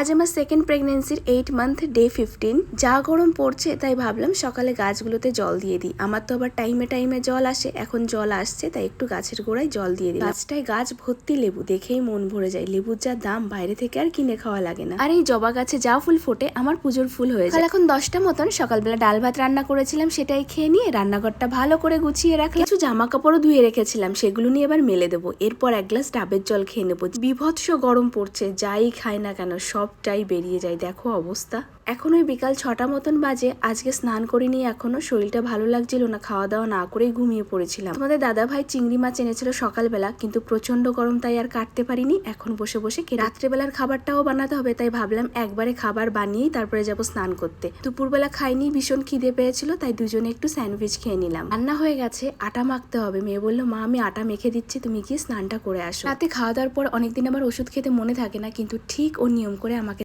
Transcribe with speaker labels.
Speaker 1: আজ আমার সেকেন্ড প্রেগনেন্সির এইট মান্থ ডে ফিফটিন যা গরম পড়ছে, তাই ভাবলাম সকালে গাছগুলোতে জল দিয়ে দিই। আমার তো আবার টাইমে টাইমে জল আসে, এখন জল আসছে, তাই একটু গাছের গোড়ায় জল দিয়ে দিই গাছটায় গাছ ভর্তি লেবু, দেখেই মন ভরে যায়। লেবুর যা দাম, বাইরে থেকে আর কিনে খাওয়া লাগে না। আর এই জবা গাছে যা ফুল ফোটে, আমার পুজোর ফুল হয়ে যায়। এখন দশটা মতন সকালবেলা ডাল ভাত রান্না করেছিলাম, সেটাই খেয়ে নিয়ে রান্নাঘরটা ভালো করে গুছিয়ে রাখলাম। কিছু জামা কাপড়ও ধুয়ে রেখেছিলাম, সেগুলো নিয়ে এবার মেলে দেবো। এরপর এক গ্লাস ডাবের জল খেয়ে নেব। বিভৎস গরম পড়ছে, যাই খায় না কেন সবটাই বেরিয়ে যায়। দেখো অবস্থা। এখন ওই বিকাল ছটা মতন বাজে, আজকে স্নান করিনি, এখনও শরীরটা ভালো লাগছিল না খাওয়া দাওয়া না করেই ঘুমিয়ে পড়েছিলাম। তোমাদের দাদা ভাই চিংড়ি মাছ এনেছিল সকালবেলা, কিন্তু প্রচণ্ড গরম তাই আর কাটতে পারিনি, এখন বসে বসে রাত্রেবেলার খাবারটাও বানাতে হবে, তাই ভাবলাম একবারে খাবার বানিয়েই তারপরে যাব স্নান করতে। দুপুরবেলা খাইনি, ভীষণ খিদে পেয়েছিল, তাই দুজনে একটু স্যান্ডউইচ খেয়ে নিলাম। রান্না হয়ে গেছে, আটা মাখতে হবে, মেয়ে বলল, মা, আমি আটা মেখে দিচ্ছি, তুমি গিয়ে স্নানটা করে আসো। রাতে খাওয়া দাওয়ার পর অনেকদিন আমার ওষুধ খেতে মনে থাকে না, কিন্তু ঠিক ও নিয়ম করে আমাকে